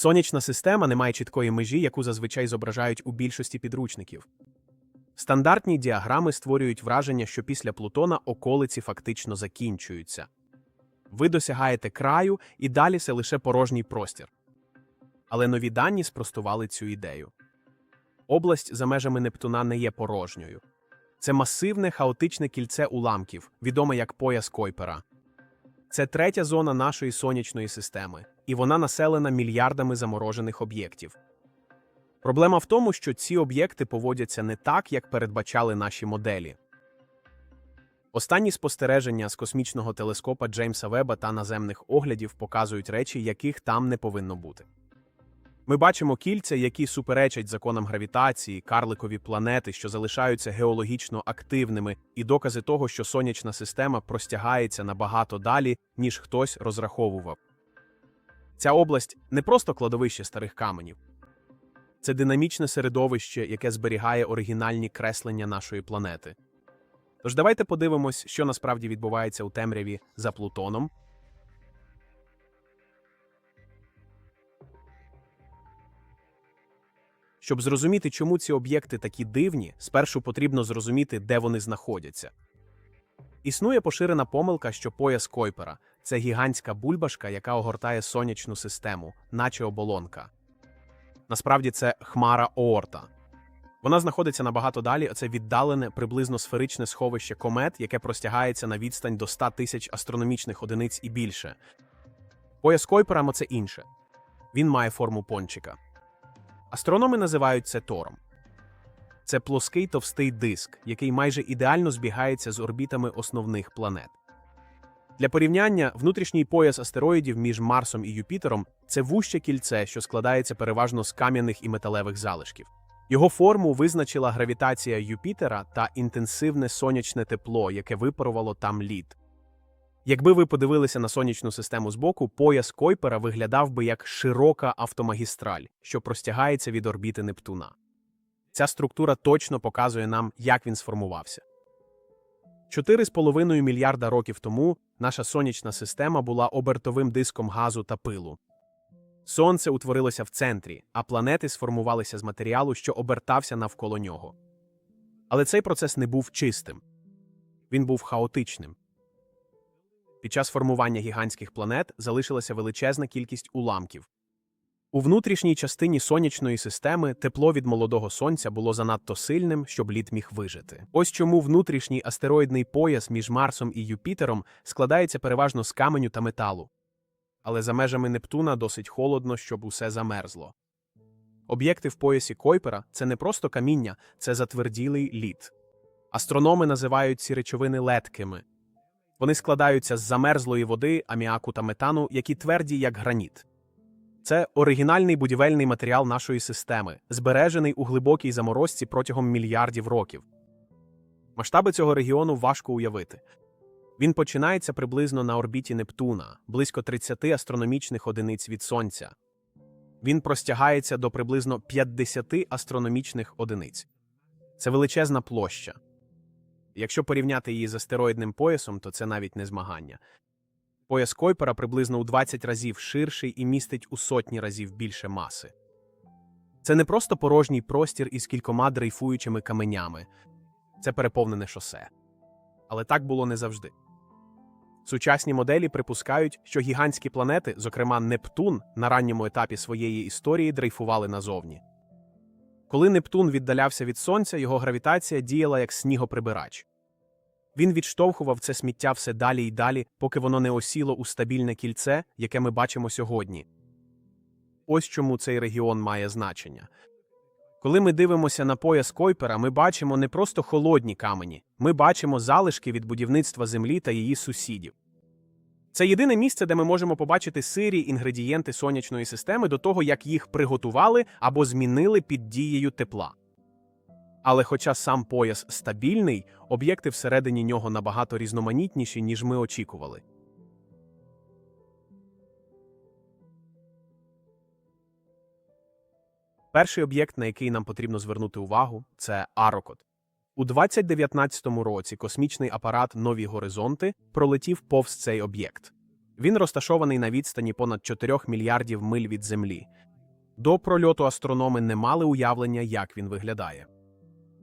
Сонячна система не має чіткої межі, яку зазвичай зображають у більшості підручників. Стандартні діаграми створюють враження, що після Плутона околиці фактично закінчуються. Ви досягаєте краю, і далі це лише порожній простір. Але нові дані спростували цю ідею. Область за межами Нептуна не є порожньою. Це масивне хаотичне кільце уламків, відоме як пояс Койпера. Це третя зона нашої сонячної системи, і вона населена мільярдами заморожених об'єктів. Проблема в тому, що ці об'єкти поводяться не так, як передбачали наші моделі. Останні спостереження з космічного телескопа Джеймса Веба та наземних оглядів показують речі, яких там не повинно бути. Ми бачимо кільця, які суперечать законам гравітації, карликові планети, що залишаються геологічно активними, і докази того, що сонячна система простягається набагато далі, ніж хтось розраховував. Ця область не просто кладовище старих каменів, це динамічне середовище, яке зберігає оригінальні креслення нашої планети. Тож давайте подивимось, що насправді відбувається у темряві за Плутоном. Щоб зрозуміти, чому ці об'єкти такі дивні, спершу потрібно зрозуміти, де вони знаходяться. Існує поширена помилка, що пояс Койпера це гігантська бульбашка, яка огортає сонячну систему, наче оболонка. Насправді це хмара Оорта. Вона знаходиться набагато далі, це віддалене, приблизно сферичне сховище комет, яке простягається на відстань до 100 тисяч астрономічних одиниць і більше. Пояс Койпера це інше. Він має форму пончика. Астрономи називають це Тором. Це плоский товстий диск, який майже ідеально збігається з орбітами основних планет. Для порівняння, внутрішній пояс астероїдів між Марсом і Юпітером це вуще кільце, що складається переважно з кам'яних і металевих залишків. Його форму визначила гравітація Юпітера та інтенсивне сонячне тепло, яке випарувало там лід. Якби ви подивилися на сонячну систему збоку, пояс Койпера виглядав би як широка автомагістраль, що простягається від орбіти Нептуна. Ця структура точно показує нам, як він сформувався. 4,5 мільярда років тому наша сонячна система була обертовим диском газу та пилу. Сонце утворилося в центрі, а планети сформувалися з матеріалу, що обертався навколо нього. Але цей процес не був чистим, він був хаотичним. Під час формування гігантських планет залишилася величезна кількість уламків. У внутрішній частині сонячної системи тепло від молодого сонця було занадто сильним, щоб лід міг вижити. Ось чому внутрішній астероїдний пояс між Марсом і Юпітером складається переважно з каменю та металу. Але за межами Нептуна досить холодно, щоб усе замерзло. Об'єкти в поясі Койпера це не просто каміння, це затверділий лід. Астрономи називають ці речовини леткими. Вони складаються з замерзлої води, аміаку та метану, які тверді як граніт. Це оригінальний будівельний матеріал нашої системи, збережений у глибокій заморозці протягом мільярдів років. Масштаби цього регіону важко уявити. Він починається приблизно на орбіті Нептуна, близько 30 астрономічних одиниць від Сонця. Він простягається до приблизно 50 астрономічних одиниць. Це величезна площа. Якщо порівняти її з астероїдним поясом, то це навіть не змагання. Пояс Койпера приблизно у 20 разів ширший і містить у сотні разів більше маси. Це не просто порожній простір із кількома дрейфуючими каменями, це переповнене шосе. Але так було не завжди. Сучасні моделі припускають, що гігантські планети, зокрема Нептун, на ранньому етапі своєї історії дрейфували назовні. Коли Нептун віддалявся від Сонця, його гравітація діяла як снігоприбирач. Він відштовхував це сміття все далі й далі, поки воно не осіло у стабільне кільце, яке ми бачимо сьогодні. Ось чому цей регіон має значення. Коли ми дивимося на пояс Койпера, ми бачимо не просто холодні камені, ми бачимо залишки від будівництва Землі та її сусідів. Це єдине місце, де ми можемо побачити сирі інгредієнти сонячної системи до того, як їх приготували або змінили під дією тепла. Але хоча сам пояс стабільний, об'єкти всередині нього набагато різноманітніші, ніж ми очікували. Перший об'єкт, на який нам потрібно звернути увагу, це Арокот. У 2019 році космічний апарат Нові Горизонти пролетів повз цей об'єкт. Він розташований на відстані понад 4 мільярдів миль від Землі. До прольоту астрономи не мали уявлення, як він виглядає.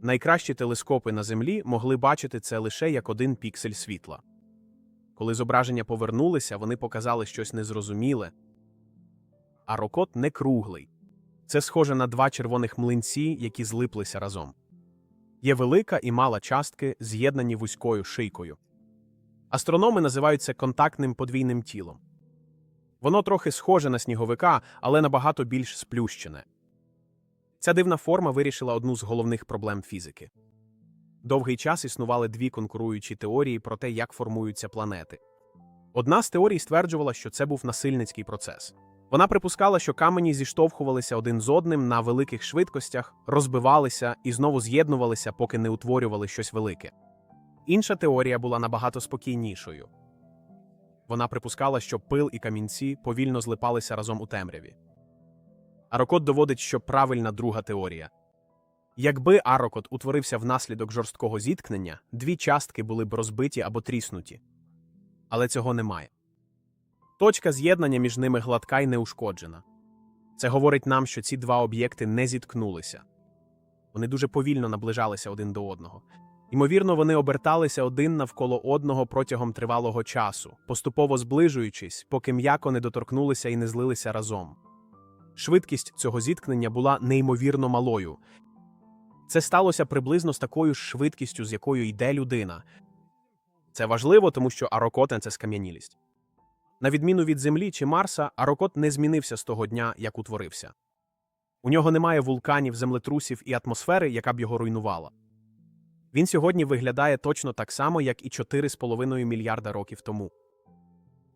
Найкращі телескопи на Землі могли бачити це лише як один піксель світла. Коли зображення повернулися, вони показали щось незрозуміле. А рокот не круглий. Це схоже на два червоних млинці, які злиплися разом. Є велика і мала частки, з'єднані вузькою шийкою. Астрономи називають це контактним подвійним тілом. Воно трохи схоже на сніговика, але набагато більш сплющене. Ця дивна форма вирішила одну з головних проблем фізики. Довгий час існували дві конкуруючі теорії про те, як формуються планети. Одна з теорій стверджувала, що це був насильницький процес. Вона припускала, що камені зіштовхувалися один з одним на великих швидкостях, розбивалися і знову з'єднувалися, поки не утворювали щось велике. Інша теорія була набагато спокійнішою. Вона припускала, що пил і камінці повільно злипалися разом у темряві. Арокот доводить, що правильна друга теорія. Якби Арокот утворився внаслідок жорсткого зіткнення, дві частки були б розбиті або тріснуті. Але цього немає. Точка з'єднання між ними гладка й неушкоджена. Це говорить нам, що ці два об'єкти не зіткнулися. Вони дуже повільно наближалися один до одного. Ймовірно, вони оберталися один навколо одного протягом тривалого часу, поступово зближуючись, поки м'яко не доторкнулися і не злилися разом. Швидкість цього зіткнення була неймовірно малою. Це сталося приблизно з такою ж швидкістю, з якою йде людина. Це важливо, тому що арокотен це скам'янілість. На відміну від Землі чи Марса, Арокот не змінився з того дня, як утворився. У нього немає вулканів, землетрусів і атмосфери, яка б його руйнувала. Він сьогодні виглядає точно так само, як і 4,5 мільярда років тому.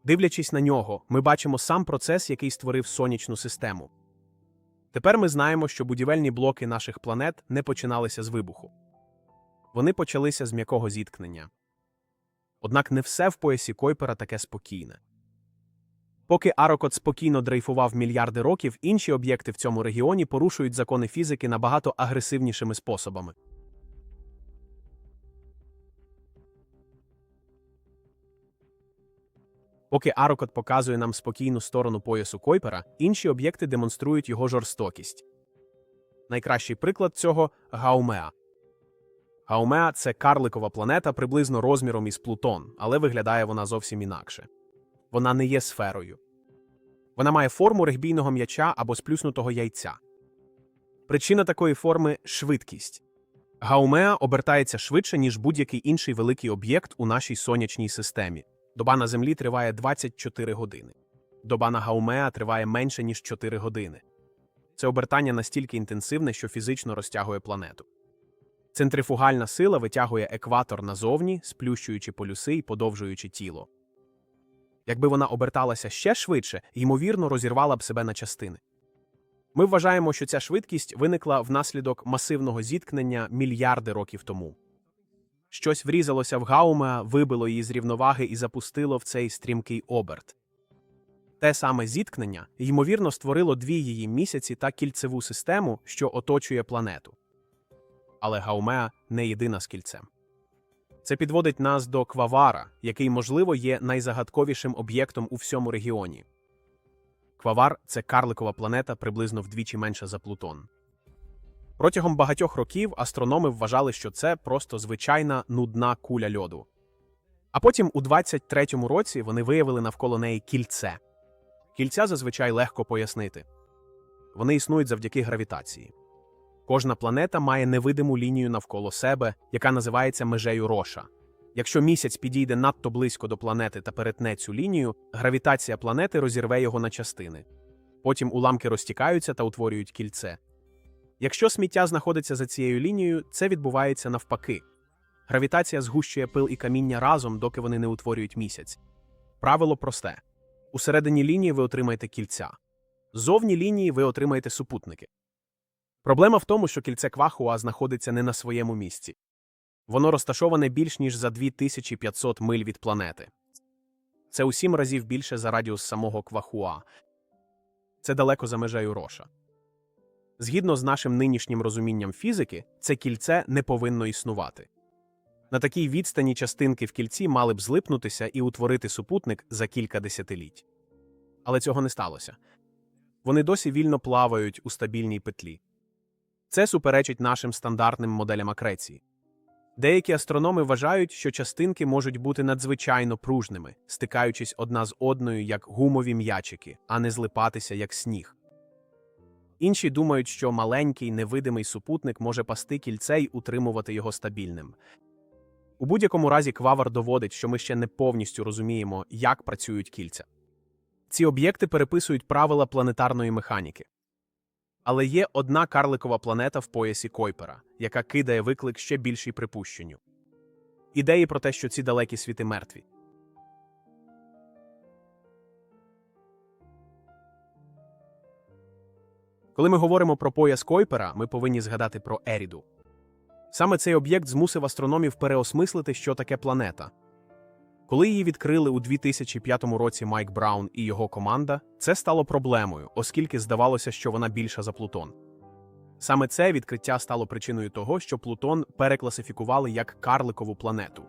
Дивлячись на нього, ми бачимо сам процес, який створив сонячну систему. Тепер ми знаємо, що будівельні блоки наших планет не починалися з вибуху. Вони почалися з м'якого зіткнення. Однак не все в поясі Койпера таке спокійне. Поки Арокот спокійно дрейфував мільярди років, інші об'єкти в цьому регіоні порушують закони фізики набагато агресивнішими способами. Поки Арокот показує нам спокійну сторону поясу Койпера, інші об'єкти демонструють його жорстокість. Найкращий приклад цього Гаумеа. Гаумеа це карликова планета приблизно розміром із Плутон, але виглядає вона зовсім інакше. Вона не є сферою. Вона має форму регбійного м'яча або сплюснутого яйця. Причина такої форми швидкість. Гаумеа обертається швидше, ніж будь-який інший великий об'єкт у нашій сонячній системі. Доба на Землі триває 24 години. Доба на Гаумеа триває менше, ніж 4 години. Це обертання настільки інтенсивне, що фізично розтягує планету. Центрифугальна сила витягує екватор назовні, сплющуючи полюси і подовжуючи тіло. Якби вона оберталася ще швидше, ймовірно, розірвала б себе на частини. Ми вважаємо, що ця швидкість виникла внаслідок масивного зіткнення мільярди років тому. Щось врізалося в Гаумеа, вибило її з рівноваги і запустило в цей стрімкий оберт. Те саме зіткнення, ймовірно, створило дві її місяці та кільцеву систему, що оточує планету. Але Гаумеа не єдина з кільцем. Це підводить нас до Квавара, який, можливо, є найзагадковішим об'єктом у всьому регіоні. Квавар це карликова планета приблизно вдвічі менша за Плутон. Протягом багатьох років астрономи вважали, що це просто звичайна нудна куля льоду. А потім, у 23-му році, вони виявили навколо неї кільце. Кільця зазвичай легко пояснити. Вони існують завдяки гравітації. Кожна планета має невидиму лінію навколо себе, яка називається межею Роша. Якщо місяць підійде надто близько до планети та перетне цю лінію, гравітація планети розірве його на частини. Потім уламки розтікаються та утворюють кільце. Якщо сміття знаходиться за цією лінією, це відбувається навпаки. Гравітація згущує пил і каміння разом, доки вони не утворюють місяць. Правило просте: усередині лінії ви отримаєте кільця, зовні лінії ви отримаєте супутники. Проблема в тому, що кільце Квахуа знаходиться не на своєму місці. Воно розташоване більш ніж за 2500 миль від планети. Це у сім разів більше за радіус самого Квахуа. Це далеко за межею Роша. Згідно з нашим нинішнім розумінням фізики, це кільце не повинно існувати. На такій відстані частинки в кільці мали б злипнутися і утворити супутник за кілька десятиліть. Але цього не сталося. Вони досі вільно плавають у стабільній петлі. Це суперечить нашим стандартним моделям акреції. Деякі астрономи вважають, що частинки можуть бути надзвичайно пружними, стикаючись одна з одною як гумові м'ячики, а не злипатися як сніг. Інші думають, що маленький невидимий супутник може пасти кільце й утримувати його стабільним. У будь-якому разі Квавар доводить, що ми ще не повністю розуміємо, як працюють кільця. Ці об'єкти переписують правила планетарної механіки. Але є одна карликова планета в поясі Койпера, яка кидає виклик ще більшій припущенню. Ідеї про те, що ці далекі світи мертві. Коли ми говоримо про пояс Койпера, ми повинні згадати про Еріду. Саме цей об'єкт змусив астрономів переосмислити, що таке планета. Коли її відкрили у 2005 році Майк Браун і його команда, це стало проблемою, оскільки здавалося, що вона більша за Плутон. Саме це відкриття стало причиною того, що Плутон перекласифікували як карликову планету.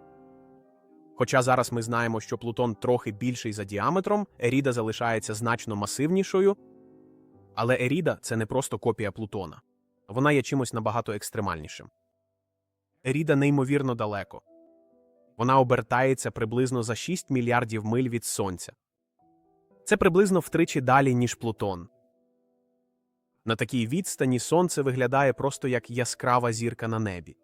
Хоча зараз ми знаємо, що Плутон трохи більший за діаметром, Еріда залишається значно масивнішою, але Еріда це не просто копія Плутона. Вона є чимось набагато екстремальнішим. Еріда неймовірно далеко. Вона обертається приблизно за 6 мільярдів миль від Сонця. Це приблизно втричі далі, ніж Плутон. На такій відстані Сонце виглядає просто як яскрава зірка на небі.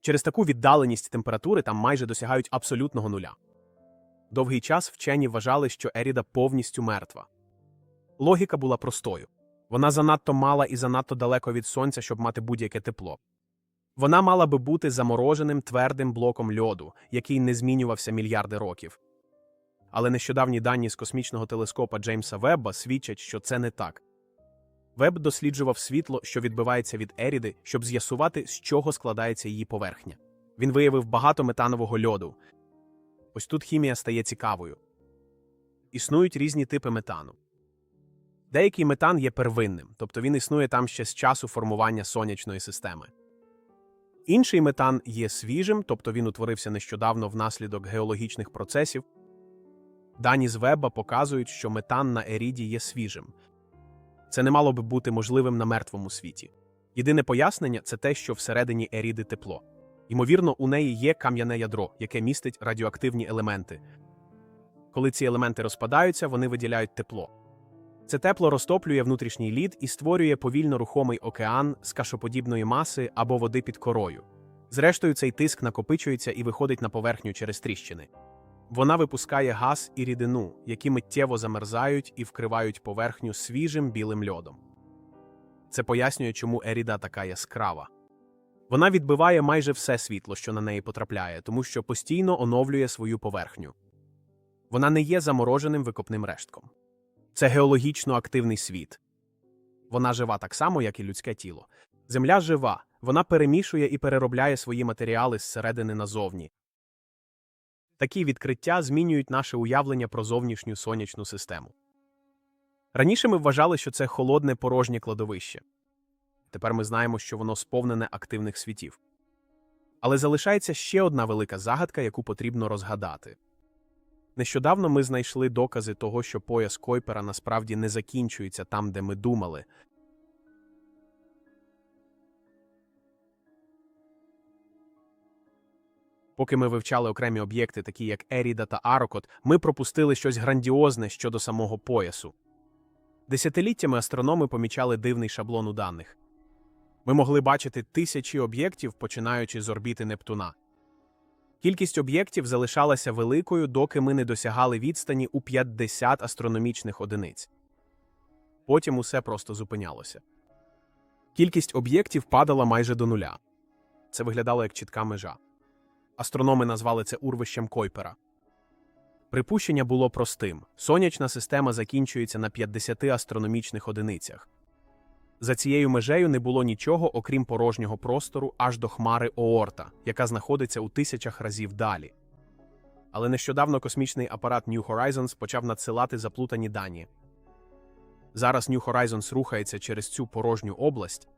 Через таку віддаленість температури там майже досягають абсолютного нуля. Довгий час вчені вважали, що Еріда повністю мертва. Логіка була простою вона занадто мала і занадто далеко від сонця, щоб мати будь-яке тепло. Вона мала би бути замороженим твердим блоком льоду, який не змінювався мільярди років. Але нещодавні дані з космічного телескопа Джеймса Вебба свідчать, що це не так. Веб досліджував світло, що відбивається від Еріди, щоб з'ясувати, з чого складається її поверхня. Він виявив багато метанового льоду. Ось тут хімія стає цікавою. Існують різні типи метану. Деякий метан є первинним, тобто він існує там ще з часу формування сонячної системи. Інший метан є свіжим, тобто він утворився нещодавно внаслідок геологічних процесів. Дані з Веба показують, що метан на Еріді є свіжим. Це не мало би бути можливим на мертвому світі. Єдине пояснення це те, що всередині Еріди тепло. Ймовірно, у неї є кам'яне ядро, яке містить радіоактивні елементи. Коли ці елементи розпадаються, вони виділяють тепло. Це тепло розтоплює внутрішній лід і створює повільно рухомий океан з кашоподібної маси або води під корою. Зрештою, цей тиск накопичується і виходить на поверхню через тріщини. Вона випускає газ і рідину, які миттєво замерзають і вкривають поверхню свіжим білим льодом. Це пояснює, чому Еріда така яскрава. Вона відбиває майже все світло, що на неї потрапляє, тому що постійно оновлює свою поверхню. Вона не є замороженим викопним рештком. Це геологічно активний світ. Вона жива так само, як і людське тіло. Земля жива, вона перемішує і переробляє свої матеріали зсередини назовні. Такі відкриття змінюють наше уявлення про зовнішню сонячну систему. Раніше ми вважали, що це холодне порожнє кладовище. Тепер ми знаємо, що воно сповнене активних світів. Але залишається ще одна велика загадка, яку потрібно розгадати. Нещодавно ми знайшли докази того, що пояс Койпера насправді не закінчується там, де ми думали. Поки ми вивчали окремі об'єкти, такі як Еріда та Арокот, ми пропустили щось грандіозне щодо самого поясу. Десятиліттями астрономи помічали дивний шаблон у даних. Ми могли бачити тисячі об'єктів, починаючи з орбіти Нептуна. Кількість об'єктів залишалася великою, доки ми не досягали відстані у 50 астрономічних одиниць. Потім усе просто зупинялося. Кількість об'єктів падала майже до нуля. Це виглядало як чітка межа. Астрономи назвали це урвищем Койпера. Припущення було простим: сонячна система закінчується на 50 астрономічних одиницях. За цією межею не було нічого, окрім порожнього простору аж до хмари Оорта, яка знаходиться у тисячах разів далі. Але нещодавно космічний апарат New Horizons почав надсилати заплутані дані. Зараз New Horizons рухається через цю порожню область.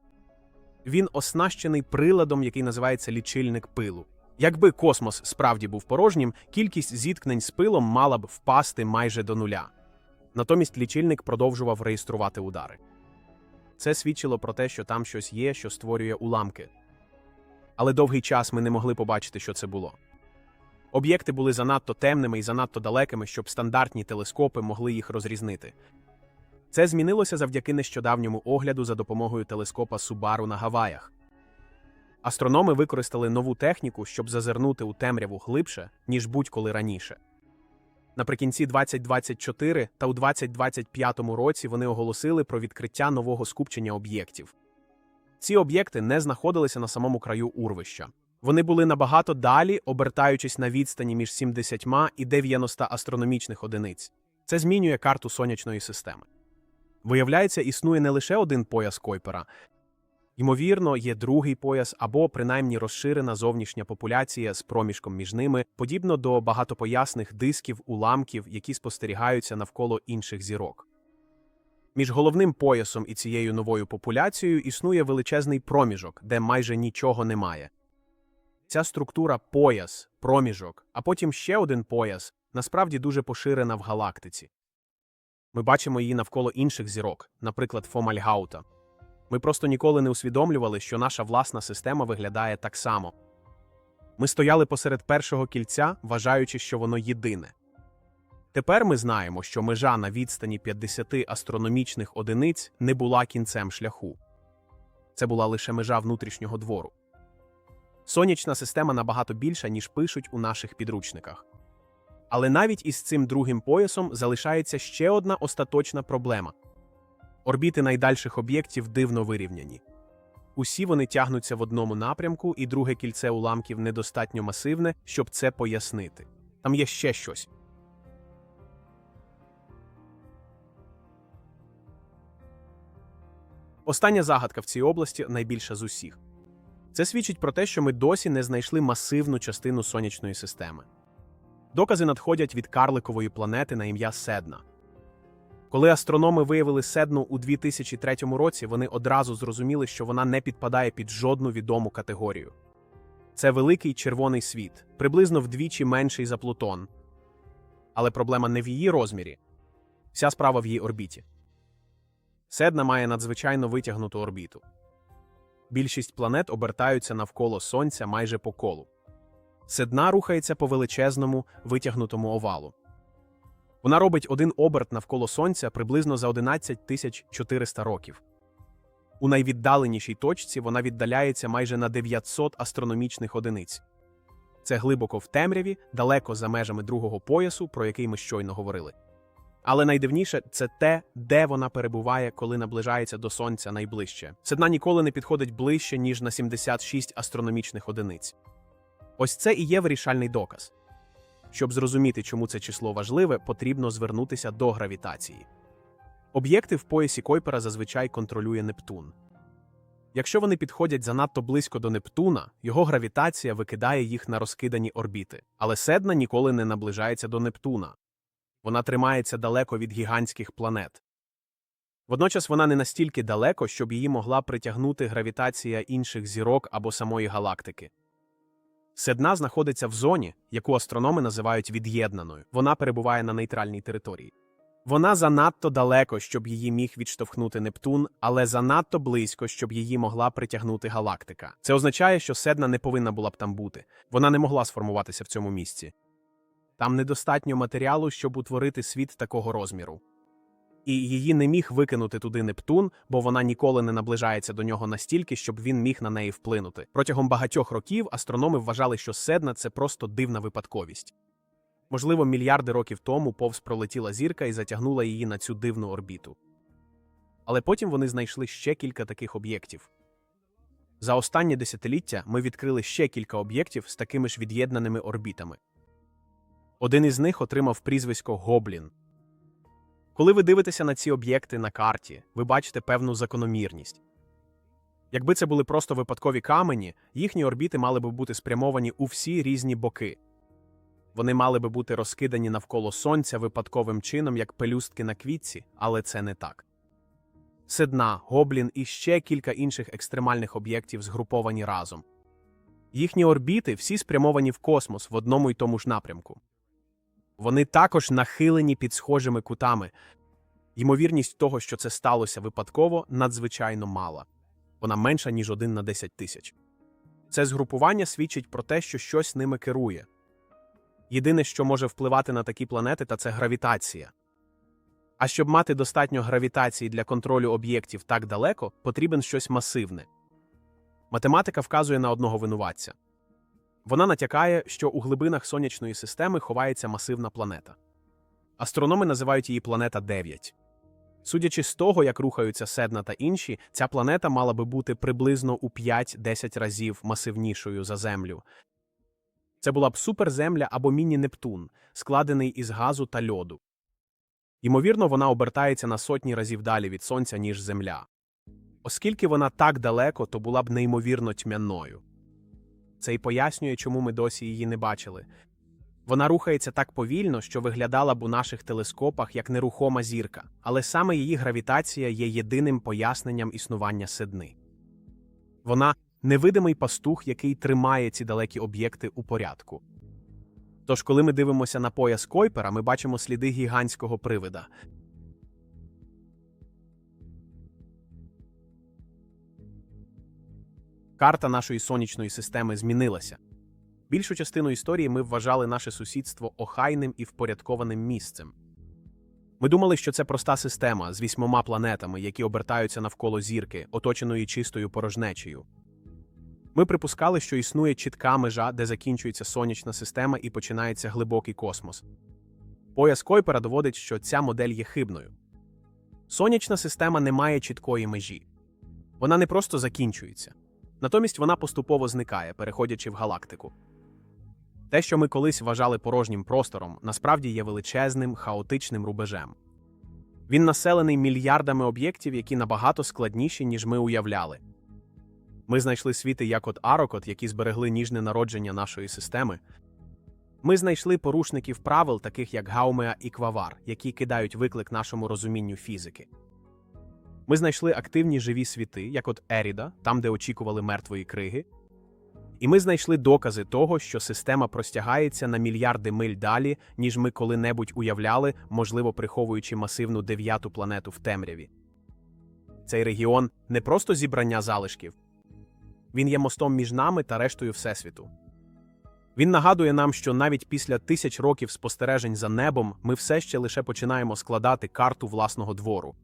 Він оснащений приладом, який називається лічильник пилу. Якби космос справді був порожнім, кількість зіткнень з пилом мала б впасти майже до нуля. Натомість лічильник продовжував реєструвати удари. Це свідчило про те, що там щось є, що створює уламки. Але довгий час ми не могли побачити, що це було. Об'єкти були занадто темними і занадто далекими, щоб стандартні телескопи могли їх розрізнити. Це змінилося завдяки нещодавньому огляду за допомогою телескопа Субару на Гаваях. Астрономи використали нову техніку, щоб зазирнути у темряву глибше, ніж будь-коли раніше. Наприкінці 2024 та у 2025 році вони оголосили про відкриття нового скупчення об'єктів. Ці об'єкти не знаходилися на самому краю урвища. Вони були набагато далі, обертаючись на відстані між 70 і 90 астрономічних одиниць. Це змінює карту сонячної системи. Виявляється, існує не лише один пояс Койпера. Ймовірно, є другий пояс або принаймні розширена зовнішня популяція з проміжком між ними, подібно до багатопоясних дисків, уламків, які спостерігаються навколо інших зірок. Між головним поясом і цією новою популяцією існує величезний проміжок, де майже нічого немає. Ця структура пояс, проміжок, а потім ще один пояс насправді дуже поширена в галактиці. Ми бачимо її навколо інших зірок, наприклад, Фомальгаута. Ми просто ніколи не усвідомлювали, що наша власна система виглядає так само. Ми стояли посеред першого кільця, вважаючи, що воно єдине. Тепер ми знаємо, що межа на відстані 50 астрономічних одиниць не була кінцем шляху. Це була лише межа внутрішнього двору. Сонячна система набагато більша, ніж пишуть у наших підручниках. Але навіть із цим другим поясом залишається ще одна остаточна проблема. Орбіти найдальших об'єктів дивно вирівняні. Усі вони тягнуться в одному напрямку, і друге кільце уламків недостатньо масивне, щоб це пояснити. Там є ще щось. Остання загадка в цій області найбільша з усіх. Це свідчить про те, що ми досі не знайшли масивну частину сонячної системи. Докази надходять від карликової планети на ім'я Седна. Коли астрономи виявили Седну у 2003 році, вони одразу зрозуміли, що вона не підпадає під жодну відому категорію. Це великий червоний світ, приблизно вдвічі менший за Плутон. Але проблема не в її розмірі, вся справа в її орбіті. Седна має надзвичайно витягнуту орбіту. Більшість планет обертаються навколо Сонця майже по колу. Седна рухається по величезному витягнутому овалу. Вона робить один оберт навколо Сонця приблизно за 11 400 років. У найвіддаленішій точці вона віддаляється майже на 900 астрономічних одиниць. Це глибоко в темряві, далеко за межами другого поясу, про який ми щойно говорили. Але найдивніше це те, де вона перебуває, коли наближається до Сонця найближче. Седна ніколи не підходить ближче, ніж на 76 астрономічних одиниць. Ось це і є вирішальний доказ. Щоб зрозуміти, чому це число важливе, потрібно звернутися до гравітації. Об'єкти в поясі Койпера зазвичай контролює Нептун. Якщо вони підходять занадто близько до Нептуна, його гравітація викидає їх на розкидані орбіти, але Седна ніколи не наближається до Нептуна. Вона тримається далеко від гігантських планет. Водночас вона не настільки далеко, щоб її могла притягнути гравітація інших зірок або самої галактики. Седна знаходиться в зоні, яку астрономи називають від'єднаною. Вона перебуває на нейтральній території. Вона занадто далеко, щоб її міг відштовхнути Нептун, але занадто близько, щоб її могла притягнути галактика. Це означає, що Седна не повинна була б там бути. Вона не могла сформуватися в цьому місці. Там недостатньо матеріалу, щоб утворити світ такого розміру. І її не міг викинути туди Нептун, бо вона ніколи не наближається до нього настільки, щоб він міг на неї вплинути. Протягом багатьох років астрономи вважали, що Седна це просто дивна випадковість. Можливо, мільярди років тому повз пролетіла зірка і затягнула її на цю дивну орбіту. Але потім вони знайшли ще кілька таких об'єктів. За останнє десятиліття ми відкрили ще кілька об'єктів з такими ж від'єднаними орбітами. Один із них отримав прізвисько Гоблін. Коли ви дивитеся на ці об'єкти на карті, ви бачите певну закономірність. Якби це були просто випадкові камені, їхні орбіти мали би бути спрямовані у всі різні боки. Вони мали би бути розкидані навколо сонця випадковим чином, як пелюстки на квітці, але це не так. Седна, Гоблін і ще кілька інших екстремальних об'єктів згруповані разом. Їхні орбіти всі спрямовані в космос в одному й тому ж напрямку. Вони також нахилені під схожими кутами. Ймовірність того, що це сталося випадково, надзвичайно мала. Вона менша, ніж один на 10 тисяч. Це згрупування свідчить про те, що щось ними керує. Єдине, що може впливати на такі планети, та це гравітація. А щоб мати достатньо гравітації для контролю об'єктів так далеко, потрібен щось масивне. Математика вказує на одного винуватця. Вона натякає, що у глибинах сонячної системи ховається масивна планета. Астрономи називають її планета 9. Судячи з того, як рухаються Седна та інші, ця планета мала би бути приблизно у 5-10 разів масивнішою за Землю. Це була б суперземля або міні-Нептун, складений із газу та льоду. Ймовірно, вона обертається на сотні разів далі від Сонця, ніж Земля. Оскільки вона так далеко, то була б неймовірно тьмяною. Це й пояснює, чому ми досі її не бачили. Вона рухається так повільно, що виглядала б у наших телескопах як нерухома зірка, але саме її гравітація є єдиним поясненням існування седни. Вона невидимий пастух, який тримає ці далекі об'єкти у порядку. Тож, коли ми дивимося на пояс Койпера, ми бачимо сліди гігантського привида. Карта нашої сонячної системи змінилася. Більшу частину історії ми вважали наше сусідство охайним і впорядкованим місцем. Ми думали, що це проста система з вісьмома планетами, які обертаються навколо зірки, оточеної чистою порожнечею. Ми припускали, що існує чітка межа, де закінчується сонячна система і починається глибокий космос. Пояс Койпера доводить, що ця модель є хибною. Сонячна система не має чіткої межі. Вона не просто закінчується. Натомість вона поступово зникає, переходячи в галактику. Те, що ми колись вважали порожнім простором, насправді є величезним, хаотичним рубежем. Він населений мільярдами об'єктів, які набагато складніші, ніж ми уявляли. Ми знайшли світи як от Арокот, які зберегли ніжне народження нашої системи. Ми знайшли порушників правил, таких як Гаумеа і Квавар, які кидають виклик нашому розумінню фізики. Ми знайшли активні живі світи, як от Еріда, там, де очікували мертвої криги. І ми знайшли докази того, що система простягається на мільярди миль далі, ніж ми коли-небудь уявляли, можливо, приховуючи масивну дев'яту планету в темряві. Цей регіон не просто зібрання залишків, він є мостом між нами та рештою Всесвіту. Він нагадує нам, що навіть після тисяч років спостережень за небом ми все ще лише починаємо складати карту власного двору.